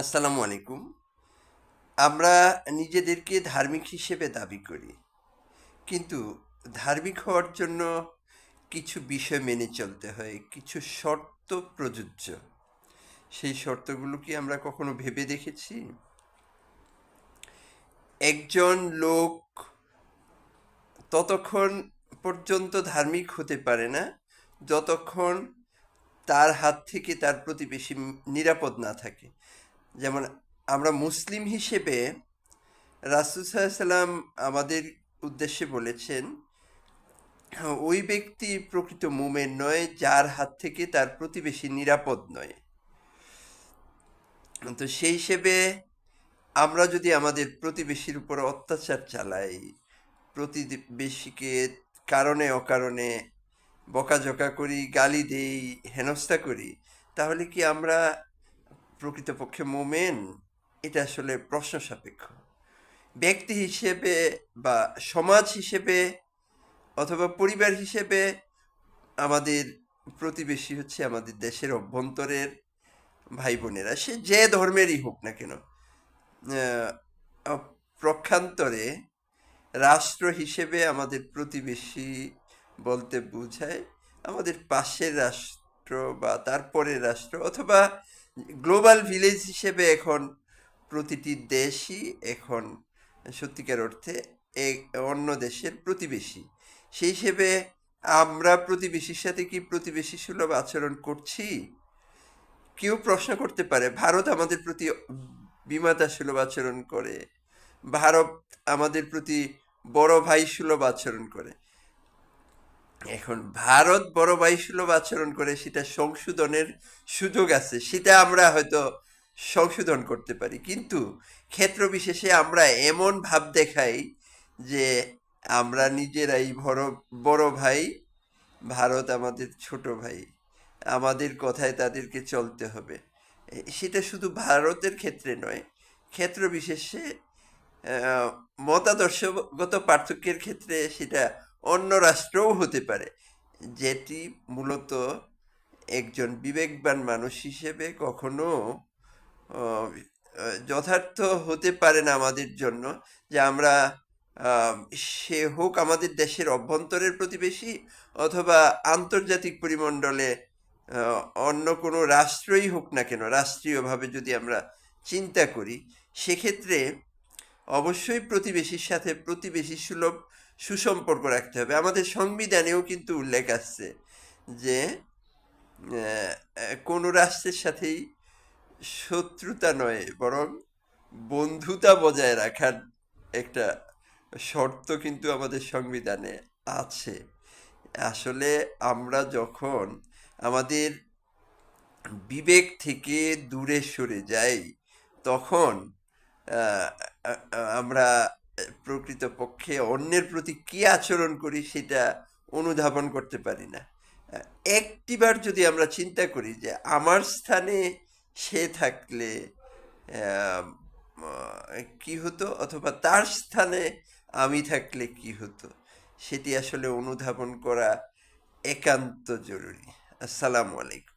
আসসালামু আলাইকুম। আমরা নিজেদেরকে ধার্মিক হিসেবে দাবি করি, কিন্তু ধার্মিক হওয়ার জন্য কিছু বিষয় মেনে চলতে হয়, কিছু শর্ত প্রযোজ্য। সেই শর্তগুলো কি আমরা কখনো ভেবে দেখেছি? একজন লোক ততক্ষণ পর্যন্ত ধার্মিক হতে পারে না, যতক্ষণ তার হাত থেকে তার প্রতিবেশী নিরাপদ না থাকে। যেমন আমরা মুসলিম হিসেবে রাসুল সাল্লাম আমাদের উদ্দেশ্যে বলেছেন, ওই ব্যক্তি প্রকৃত মুমের নয়, যার হাত থেকে তার প্রতিবেশী নিরাপদ নয়। তো সেই হিসেবে আমরা যদি আমাদের প্রতিবেশীর উপর অত্যাচার চালাই, প্রতিবেশীকে কারণে অকারণে বকাঝকা করি, গালি দেই, হেনস্থা করি, তাহলে কি আমরা প্রকৃতপক্ষে মোমেন, এটা আসলে প্রশ্ন সাপেক্ষ। ব্যক্তি হিসেবে বা সমাজ হিসেবে অথবা পরিবার হিসেবে আমাদের প্রতিবেশী হচ্ছে আমাদের দেশের অভ্যন্তরের ভাই বোনেরা সে যে ধর্মেরই হোক না কেন প্রক্ষান্তরে রাষ্ট্র হিসেবে আমাদের প্রতিবেশী বলতে বোঝায় আমাদের পাশের রাষ্ট্র বা তারপরের রাষ্ট্র অথবা গ্লোবাল ভিলেজ হিসেবে এখন প্রতিটি দেশই এখন সত্যিকার অর্থে অন্য দেশের প্রতিবেশী। সেই হিসেবে আমরা প্রতিবেশীর সাথে কি প্রতিবেশী সুলভ আচরণ করছি? কেউ প্রশ্ন করতে পারে, ভারত আমাদের প্রতি বিমাতা সুলভ আচরণ করে, ভারত আমাদের প্রতি বড় ভাই সুলভ আচরণ করে। এখন ভারত বড় ভাই সুলভ আচরণ করে, সেটা সংশোধনের সুযোগ আছে, সেটা আমরা হয়তো সংশোধন করতে পারি। কিন্তু ক্ষেত্র বিশেষে আমরা এমন ভাব দেখাই যে আমরা নিজেরাই বড় বড় ভাই, ভারত আমাদের ছোট ভাই, আমাদের কথায় তাদেরকে চলতে হবে। সেটা শুধু ভারতের ক্ষেত্রে নয়, ক্ষেত্র বিশেষে মতাদর্শগত পার্থক্যের ক্ষেত্রে সেটা অন্য রাষ্ট্রও হতে পারে। যেটি মূলত একজন বিবেকবান মানুষ হিসেবে কখনো যথার্থ হতে পারে না আমাদের জন্য যে আমরা সে হোক আমাদের দেশের অভ্যন্তরের প্রতিবেশী অথবা আন্তর্জাতিক পরিমণ্ডলে অন্য কোনো রাষ্ট্রই হোক না কেন, রাষ্ট্রীয়ভাবে যদি আমরা চিন্তা করি, সেক্ষেত্রে অবশ্যই প্রতিবেশীর সাথে প্রতিবেশী সুলভ সুসম্পর্ক রাখতে হবে। আমাদের সংবিধানেও কিন্তু উল্লেখ আছে যে কোনো রাষ্ট্রের সাথেই শত্রুতা নয়, বরং বন্ধুতা বজায় রাখার একটা শর্ত কিন্তু আমাদের সংবিধানে আছে। আসলে আমরা যখন আমাদের বিবেক থেকে দূরে সরে যাই, তখন আমরা প্রকৃতপক্ষে অন্যের প্রতি কী আচরণ করি সেটা অনুধাবন করতে পারি না। একটিবার যদি আমরা চিন্তা করি যে আমার স্থানে সে থাকলে কি হতো অথবা তার স্থানে আমি থাকলে কি হতো, সেটি আসলে অনুধাবন করা একান্ত জরুরি। আসসালামু আলাইকুম।